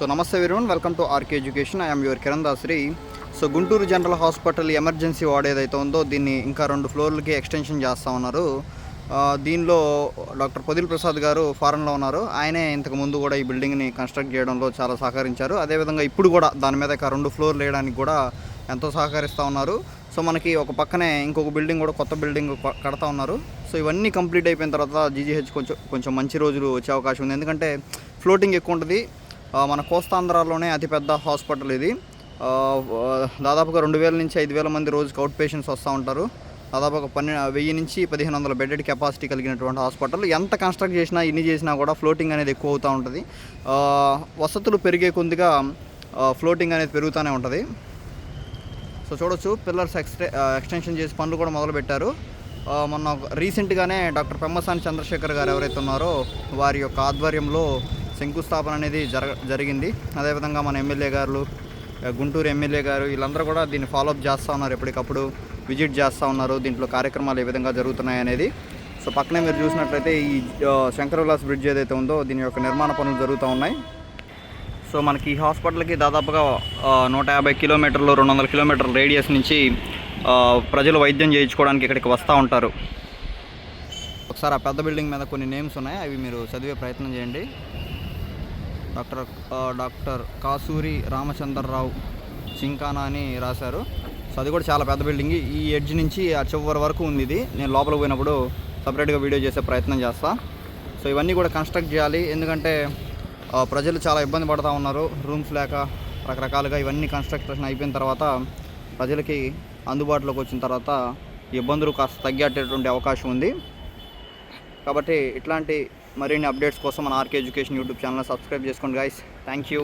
So నమస్తే Veeran welcome to RK education I'm your Kiran Dasari so Guntur general hospital emergency ward ఏదైతే ఉందో దీన్ని ఇంకా రెండు ఫ్లోర్లకి ఎక్స్టెన్షన్ చేస్తూ ఉన్నారు. దీనిలో డాక్టర్ పొదిల్ ప్రసాద్ గారు ఫారెన్లో ఉన్నారు. ఆయనే ఇంతకు ముందు కూడా ఈ బిల్డింగ్ని కన్స్ట్రక్ట్ చేయడంలో చాలా సహకరించారు. అదేవిధంగా ఇప్పుడు కూడా దాని మీద ఇక రెండు ఫ్లోర్లు వేయడానికి కూడా ఎంతో సహకరిస్తూ ఉన్నారు. సో మనకి ఒక పక్కనే ఇంకొక బిల్డింగ్ కూడా కొత్త బిల్డింగ్ కడతా ఉన్నారు. సో ఇవన్నీ కంప్లీట్ అయిపోయిన తర్వాత జీజీహెచ్ కొంచెం కొంచెం మంచి రోజులు వచ్చే అవకాశం ఉంది. ఎందుకంటే ఫ్లోటింగ్ ఎక్కువ ఉంటుంది. మన కోస్తాంధ్రాలోనే అతిపెద్ద హాస్పిటల్ ఇది. దాదాపుగా రెండు వేల నుంచి ఐదు వేల మంది రోజుకి అవుట్ పేషెంట్స్ వస్తూ ఉంటారు. దాదాపు ఒక పన్నె వెయ్యి నుంచి పదిహేను వందల బెడెడ్ కెపాసిటీ కలిగినటువంటి హాస్పిటల్. ఎంత కన్స్ట్రక్ట్ చేసినా ఇన్ని చేసినా కూడా ఫ్లోటింగ్ అనేది ఎక్కువ అవుతూ ఉంటుంది. వసతులు పెరిగే కొద్దిగా ఫ్లోటింగ్ అనేది పెరుగుతూనే ఉంటుంది. సో చూడొచ్చు పిల్లర్స్ ఎక్స్టే ఎక్స్టెన్షన్ చేసి పనులు కూడా మొదలుపెట్టారు మొన్న రీసెంట్గానే డాక్టర్ పెమ్మసాని చంద్రశేఖర్ గారు ఎవరైతే ఉన్నారో వారి యొక్క ఆధ్వర్యంలో శంకుస్థాపన అనేది జరగ జరిగింది. అదేవిధంగా మన ఎమ్మెల్యే గారు గుంటూరు ఎమ్మెల్యే గారు వీళ్ళందరూ కూడా దీన్ని ఫాలోఅప్ చేస్తూ ఉన్నారు. ఎప్పటికప్పుడు విజిట్ చేస్తూ ఉన్నారు. దీంట్లో కార్యక్రమాలు ఏ విధంగా జరుగుతున్నాయి అనేది. సో పక్కనే మీరు చూసినట్లయితే ఈ ఆ, శంకర్ విలాస్ బ్రిడ్జ్ ఏదైతే ఉందో దీని యొక్క నిర్మాణ పనులు జరుగుతూ ఉన్నాయి. సో మనకి ఈ హాస్పిటల్కి దాదాపుగా నూట యాభై కిలోమీటర్లు రెండు వందల కిలోమీటర్ల రేడియస్ నుంచి ప్రజలు వైద్యం చేయించుకోవడానికి ఇక్కడికి వస్తూ ఉంటారు. ఒకసారి ఆ పెద్ద బిల్డింగ్ మీద కొన్ని నేమ్స్ ఉన్నాయి. అవి మీరు చదివే ప్రయత్నం చేయండి. డాక్టర్ డాక్టర్ కాసూరి రామచంద్రరావు చింకానా అని రాశారు. సో అది కూడా చాలా పెద్ద బిల్డింగ్. ఈ ఎడ్జ్ నుంచి ఆ చివరి వరకు ఉంది ఇది. నేను లోపల పోయినప్పుడు సపరేట్గా వీడియో చేసే ప్రయత్నం చేస్తా. సో ఇవన్నీ కూడా కన్స్ట్రక్ట్ చేయాలి. ఎందుకంటే ప్రజలు చాలా ఇబ్బంది పడుతూ ఉన్నారు. రూమ్స్ లేక రకరకాలుగా ఇవన్నీ కన్స్ట్రక్షన్ అయిపోయిన తర్వాత ప్రజలకి అందుబాటులోకి వచ్చిన తర్వాత ఇబ్బందులు కాస్త తగ్గేటటువంటి అవకాశం ఉంది. కాబట్టి ఇట్లాంటి మరిన్ని అప్డేట్స్ కోసం మన RK education YouTube channel subscribe చేసుకోండి గైస్ థ్యాంక్ యూ